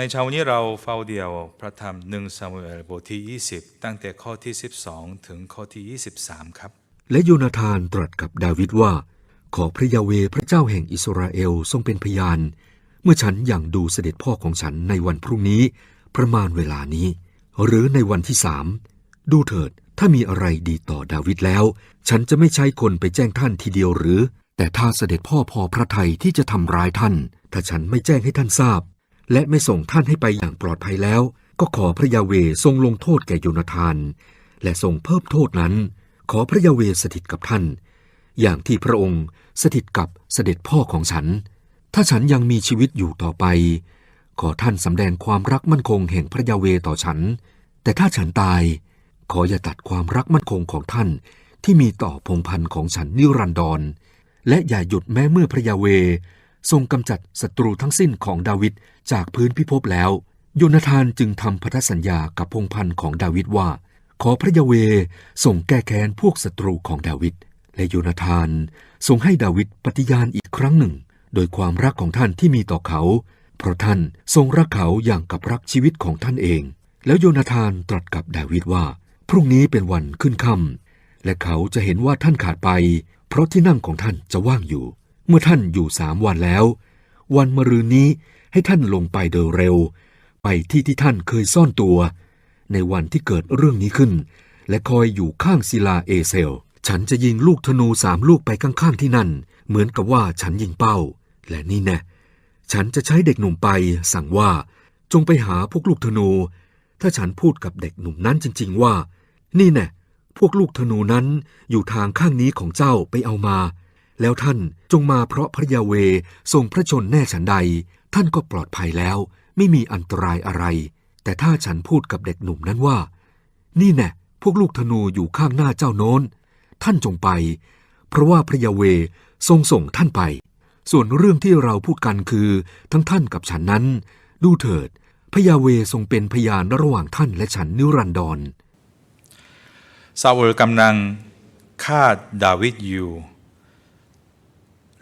ในเช้าวันนี้เราเฝ้าเดียวพระธรรมหนึ่งซามูเอลบทที่ 20 ตั้งแต่ข้อที่ 12 ถึงข้อที่ 23 ครับ และโยนาธานตรัสกับดาวิดว่า ขอพระยาเวพระเจ้าแห่งอิสราเอลทรงเป็นพยาน เมื่อฉันอย่างดูเสด็จพ่อของฉันในวันพรุ่งนี้ ประมาณเวลานี้ หรือในวันที่สามดูเถิดถ้ามีอะไรดีต่อดาวิดแล้ว ฉันจะไม่ใช้คนไปแจ้งท่านทีเดียวหรือ แต่ถ้าเสด็จพ่อพอพระทัยที่จะทำร้ายท่าน ถ้าฉันไม่แจ้งให้ท่านทราบ และไม่ส่งท่านให้ไปอย่างปลอดภัยแล้ว ก็ขอพระยาเวทรงลงโทษแก่โยนาธาน และทรงเพิ่มโทษนั้น ขอพระยาเวสถิตกับท่าน อย่างที่พระองค์สถิตกับเสด็จพ่อของฉัน ถ้าฉันยังมีชีวิตอยู่ต่อไป ขอท่านสำแดงความรักมั่นคงแห่งพระยาเวต่อฉัน แต่ถ้าฉันตาย ขออย่าตัดความรักมั่นคงของท่านที่มีต่อพงพันธ์ของฉันนิรันดรและอย่าหยุดแม้เมื่อพระยาเว ทรงกำจัดศัตรูทั้งสิ้นของดาวิดจากพื้นพิภพแล้ว โยนาธานจึงทำพันธสัญญากับพงพันธ์ของดาวิดว่า ขอพระยาเวห์ทรงแก้แค้นพวกศัตรูของดาวิดและโยนาธานทรงให้ดาวิดปฏิญาณอีกครั้งหนึ่ง โดยความรักของท่านที่มีต่อเขา เพราะท่านทรงรักเขาอย่างกับรักชีวิตของท่านเอง แล้วโยนาธานตรัสกับดาวิดว่า พรุ่งนี้เป็นวันขึ้นค่ำและเขาจะเห็นว่าท่านขาดไป เพราะที่นั่งของท่านจะว่างอยู่ เมื่อท่านอยู่สามวันแล้ว วันมะรืนนี้ให้ท่านลงไปโดยเร็ว ไปที่ที่ท่านเคยซ่อนตัว ในวันที่เกิดเรื่องนี้ขึ้น และคอยอยู่ข้างศิลาเอเซล ฉันจะยิงลูกธนูสามลูกไปข้างๆที่นั่น เหมือนกับว่าฉันยิงเป้า และนี่แน่ฉันจะใช้เด็กหนุ่มไปสั่งว่าจงไปหาพวกลูกธนู ถ้าฉันพูดกับเด็กหนุ่มนั้นจริง ๆ ว่า นี่แน่พวกลูกธนูนั้นอยู่ทางข้างนี้ของเจ้าไปเอามา แล้วท่านจงมาเพราะพระยาเวทรงพระชนแน่ฉันใด ท่านก็ปลอดภัยแล้ว ไม่มีอันตรายอะไร แต่ถ้าฉันพูดกับเด็กหนุ่มนั้นว่า นี่แน่พวกลูกธนูอยู่ข้างหน้าเจ้าโน้น ท่านจงไป เพราะว่าพระยาเวทรงส่งท่านไป ส่วนเรื่องที่เราพูดกันคือ ทั้งท่านกับฉันนั้น ดูเถิด พระยาเวทรงเป็นพยานระหว่างท่านและฉันนิรันดรซาอูลกำลังฆ่าดาวิดอยู่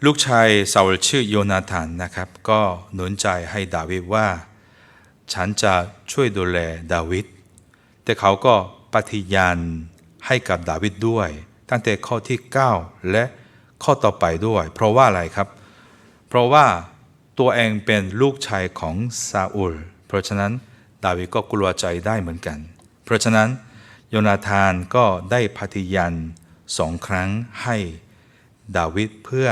ลูกชายซาอูลชื่อโยนาธานนะครับ ก็หนุนใจให้ดาวิดว่า ฉันจะช่วยดูแลดาวิดแต่เขาก็ปฏิญาณให้กับดาวิดด้วย ตั้งแต่ข้อที่ 9 และข้อต่อไปด้วย เพราะว่าอะไรครับ เพราะว่าตัวเองเป็นลูกชายของซาอูล เพราะฉะนั้นดาวิดก็กลัวใจได้เหมือนกัน เพราะฉะนั้นโยนาธานก็ได้ปฏิญาณสองครั้งให้ดาวิดเพื่อ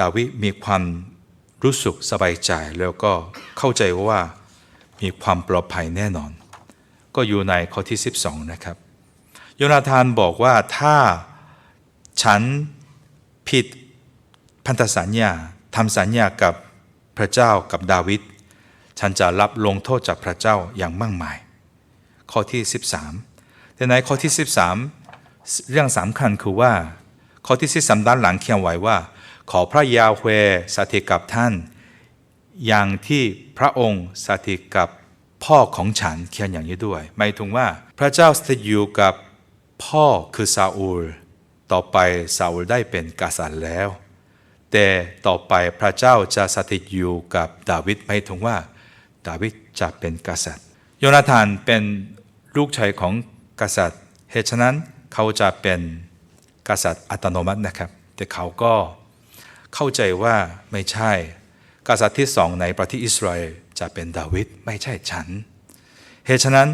ดาวิมีความรู้สึกสบายใจแล้วก็เข้าใจว่ามีความปลอดภัยแน่นอน ก็อยู่ในข้อที่ 12 นะครับโยนาธานบอกว่าถ้าฉันผิดพันธสัญญาทำสัญญากับพระเจ้ากับดาวิดฉันจะรับลงโทษจากพระเจ้าอย่างมากมาย ข้อที่ 13 แต่ในข้อที่ 13 เรื่องสำคัญคือว่า ข้อที่ 13 ด้านหลังเขียนไว้ว่า ขอพระยาเวสถิตกับท่าน อย่างที่พระองค์สถิตกับพ่อของฉันเขียนอย่างนี้ด้วยหมายถึงว่าพระเจ้าสถิตอยู่กับพ่อคือซาอูล ต่อไปซาอูลได้เป็นกษัตริย์แล้ว แต่ต่อไปพระเจ้าจะสถิตอยู่กับดาวิดหมายถึงว่า ดาวิดจะเป็นกษัตริย์ โยนาธานเป็นลูกชายของกษัตริย์เหตุฉะนั้นเขาจะเป็นกษัตริย์อัตโนมัตินะครับ แต่เขาก็ เข้าใจว่าไม่ใช่ กษัตริย์ที่สองในประเทศอิสราเอลจะเป็นดาวิดไม่ใช่ฉัน เหตุฉะนั้น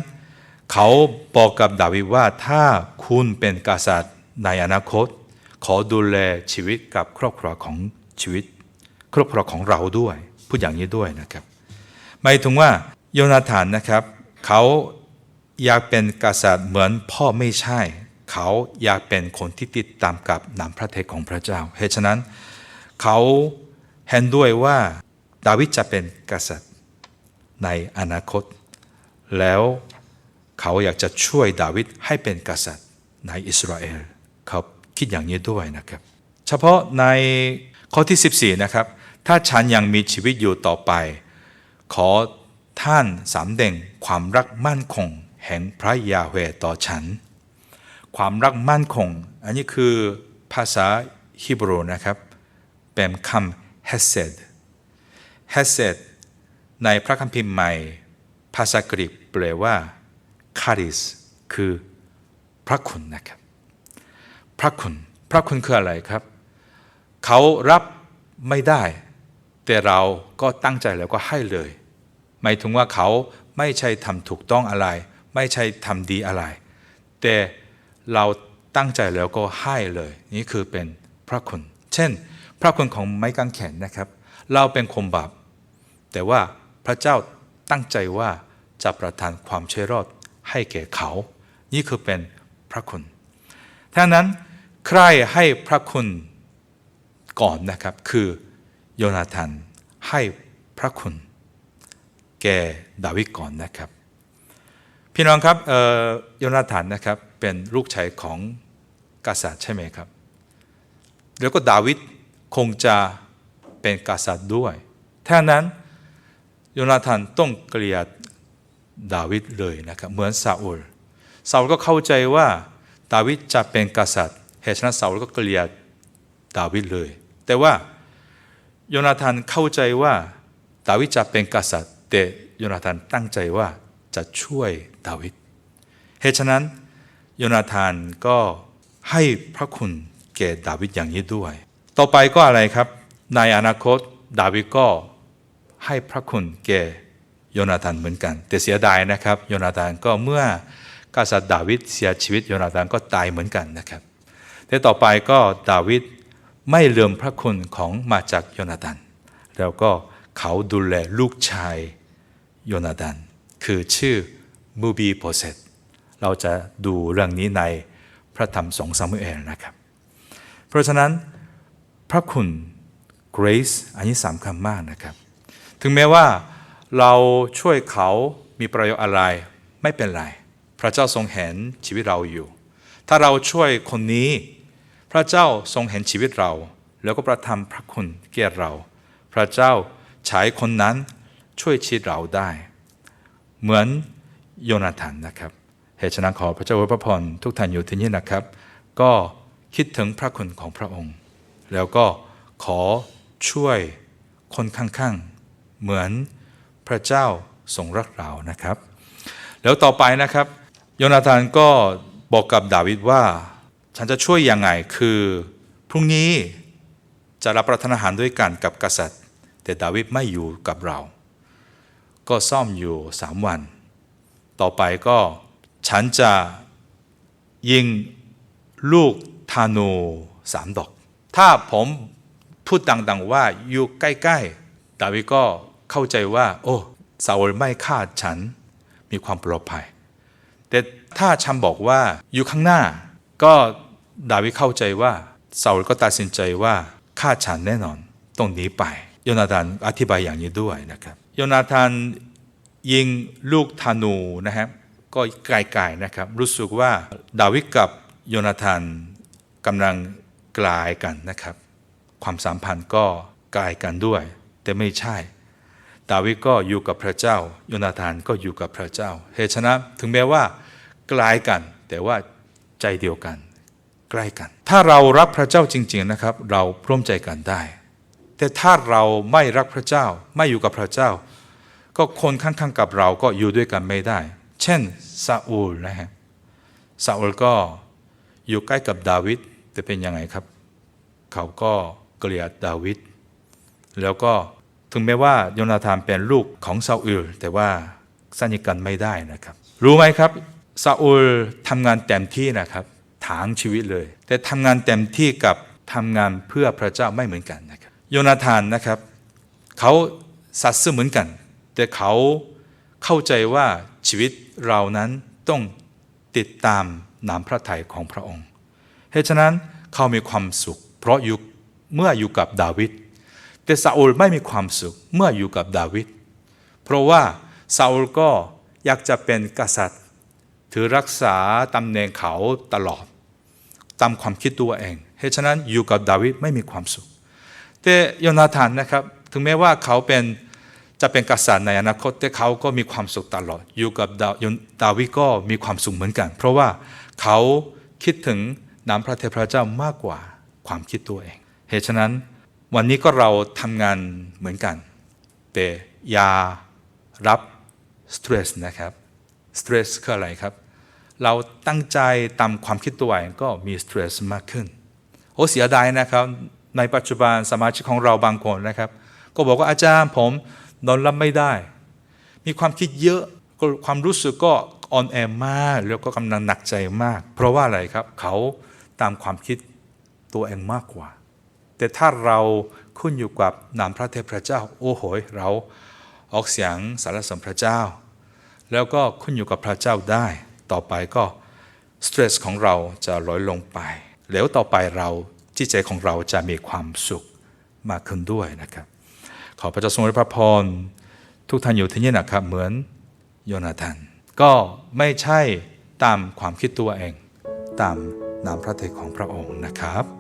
เขาบอกกับดาวิดว่าถ้าคุณเป็นกษัตริย์ในอนาคต ขอดูแลชีวิตกับครอบครัวของชีวิต ครอบครัวของเราด้วยพูดอย่างนี้ด้วยนะครับหมายถึงว่าโยนาธานนะครับเขาอยากเป็นกษัตริย์เหมือนพ่อไม่ใช่ เขาอยากเป็นคนที่ติดตามกับนำพระทัยของพระเจ้า เหตุฉะนั้น เขาเห็นด้วยว่าดาวิดจะเป็นกษัตริย์ในอนาคต แล้วเขาอยากจะช่วยดาวิดให้เป็นกษัตริย์ในอิสราเอลเขาคิดอย่างนี้ด้วยนะครับ เฉพาะในข้อที่ 14 นะครับ ถ้าฉันยังมีชีวิตอยู่ต่อไป ขอท่านสำแดงความรักมั่นคง แห่งพระยาเวต่อฉัน ความรักมั่นคง อันนี้คือภาษาฮีบรูนะครับ เป็นคำเฮเซดเฮเซดในพระคัมภีร์ใหม่ ภาษากรีกแปลว่า charis คือพระคุณนะครับ พระคุณ พระคุณคืออะไรครับ เขารับไม่ได้ แต่เราก็ตั้งใจแล้วก็ให้เลย หมายถึงว่าเขาไม่ใช่ทำถูกต้องอะไร ไม่ใช่ทำดีอะไร แต่เราตั้งใจแล้วก็ให้เลย นี่คือเป็นพระคุณ เช่น พระคุณของไม้กางเขนนะครับ เราเป็นคนบาป แต่ว่าพระเจ้าตั้งใจว่าจะประทานความช่วยรอดให้แก่เขา นี่คือเป็นพระคุณทั้งนั้นใครให้พระคุณก่อนนะครับ คือโยนาธานให้พระคุณ แก่ดาวิดก่อนนะครับ พี่น้องครับโยนาธานนะครับเป็นลูกชายของกษัตริย์ใช่ไหมครับ แล้วก็ดาวิด คงจะเป็นกษัตริย์ด้วยถ้านั้นโยนาธานต้องเกลียดดาวิดเลยนะครับเหมือนซาอูลซาอูลก็เข้าใจว่าดาวิดจะเป็นกษัตริย์เหตุฉะนั้นซาอูลก็เกลียดดาวิดเลย แต่ว่าโยนาธานเข้าใจว่าดาวิดจะเป็นกษัตริย์แต่โยนาธานตั้งใจว่าจะช่วยดาวิดเหตุฉะนั้นโยนาธานก็ให้พระคุณแก่ดาวิดอย่างนี้ด้วย ต่อไปก็อะไรครับ ในอนาคตดาวิดก็ให้พระคุณแก่โยนาธานเหมือนกัน แต่เสียดายนะครับ โยนาธานก็เมื่อกษัตริย์ดาวิดเสียชีวิตโยนาธานก็ตายเหมือนกันนะครับแต่ต่อไปก็ดาวิดไม่ลืมพระคุณของมาจากโยนาธานแล้วก็เขาดูแลลูกชายโยนาธานคือชื่อมูบีโพเซตเราจะดูเรื่องนี้ในพระธรรมสองซามูเอลนะครับ เพราะฉะนั้น พระคุณ grace อันนี้สำคัญมากนะครับ ถึงแม้ว่าเราช่วยเขามีประโยชน์อะไรไม่เป็นไร พระเจ้าทรงเห็นชีวิตเราอยู่ ถ้าเราช่วยคนนี้ พระเจ้าทรงเห็นชีวิตเรา แล้วก็ประทานพระคุณแก่เรา พระเจ้าใช้คนนั้นช่วยชีวิตเราได้ เหมือนโยนาธานนะครับเหตุฉะนั้นขอพระเจ้าอวยพระพรทุกท่านอยู่ที่นี่นะครับ ก็คิดถึงพระคุณของพระองค์ แล้วก็ขอช่วยคนข้างๆ เหมือนพระเจ้าทรงรักเรานะครับ แล้วต่อไปนะครับ โยนาธานก็บอกกับดาวิดว่า ฉันจะช่วยยังไงคือพรุ่งนี้จะรับประทานอาหารด้วยกันกับกษัตริย์ แต่ดาวิดไม่อยู่กับเรา ก็ซ่อมอยู่สามวัน ต่อไปก็ฉันจะยิงลูกธนูสามดอก ถ้าผมพูดดังๆว่าอยู่ใกล้ๆ ดาวิดก็เข้าใจว่า โอ้ซาอลไม่ฆ่าฉันมีความปลอดภัย แต่ถ้าฉันบอกว่าอยู่ข้างหน้า ก็ดาวิดเข้าใจว่าซาอลก็ตัดสินใจว่าฆ่าฉันแน่นอนต้องหนีไป โยนาธานอธิบายอย่างนี้ด้วยนะครับ โยนาธานยิงลูกธนูนะครับก็ไกลๆนะครับ รู้สึกว่าดาวิดกับโยนาธานกำลัง กลายกันนะครับ ความสัมพันธ์ก็กลายกันด้วย แต่ไม่ใช่ ดาวิดก็อยู่กับพระเจ้าโยนาธานก็อยู่กับพระเจ้าเหตุฉะนั้นถึงแม้ว่ากลายกัน แต่ว่าใจเดียวกัน ใกล้กัน ถ้าเรารักพระเจ้าจริง ๆนะครับ เราร้อมใจกันได้ แต่ถ้าเราไม่รักพระเจ้าไม่อยู่กับพระเจ้า ก็คนข้างๆกับเราก็อยู่ด้วยกันไม่ได้ เช่นซาอูลนะฮะซาอูลก็อยู่ใกล้กับดาวิด แต่เป็นยังไงครับ เขาก็เกลียดดาวิดแล้วก็ถึงแม้ว่าโยนาธานเป็นลูกของซาอูลแต่ว่าสนิทกันไม่ได้นะครับ รู้ไหมครับซาอูลทำงานเต็มที่นะครับถางชีวิตเลย แต่ทำงานเต็มที่กับทำงานเพื่อพระเจ้าไม่เหมือนกันนะครับ โยนาธานนะครับเขาสัตย์ซื่อเหมือนกัน แต่เขาเข้าใจว่าชีวิตเรานั้นต้องติดตามน้ำพระทัยของพระองค์ เหตุฉะนั้นเขามีความสุข เพราะอยู่เมื่ออยู่กับดาวิดแต่ซาอูลไม่มีความสุขเมื่ออยู่กับดาวิดเพราะว่าซาอูลก็อยากจะเป็นกษัตริย์ ถือรักษาตำแหน่งเขาตลอดตามความคิดตัวเองเหตุฉะนั้นอยู่กับดาวิดไม่มีความสุข แต่โยนาธานนะครับถึงแม้ว่าเขาเป็นจะเป็นกษัตริย์ในอนาคตแต่เขาก็มีความสุขตลอด อยู่กับดาดาวิดก็มีความสุขเหมือนกัน เพราะว่าเขาคิดถึง น้ำพระเทพระเจ้ามากกว่าความคิดตัวเอง เหตุฉะนั้นวันนี้ก็เราทำงานเหมือนกัน แต่อย่ารับสเตรสนะครับสเตรสคืออะไรครับ เราตั้งใจตามความคิดตัวเองก็มีสเตรสมากขึ้นโอ้เสียดายนะครับ ในปัจจุบันสมาชิกของเราบางคนนะครับ ก็บอกว่าอาจารย์ผมนอนรับไม่ได้ มีความคิดเยอะความรู้สึกก็อ่อนแอมาก แล้วก็กำลังหนักใจมาก เพราะว่าอะไรครับเขา ตามความคิดตัวเองมากกว่า แต่ถ้าเราขึ้นอยู่กับนามพระเทพเจ้า โอ้โหยเราออกเสียงสารสนพระเจ้า แล้วก็ขึ้นอยู่กับพระเจ้าได้ ต่อไปก็สตรสของเราจะลดลงไป แล้วต่อไปเราจิตใจของเราจะมีความสุขมากขึ้นด้วยนะครับ ขอพระเจ้าทรงอวยพระพรทุกท่านอยู่ที่นี่นะครับเหมือนโยนาธานก็ไม่ใช่ตามความคิดตัวเองตาม นามพระทัยของพระองค์นะครับ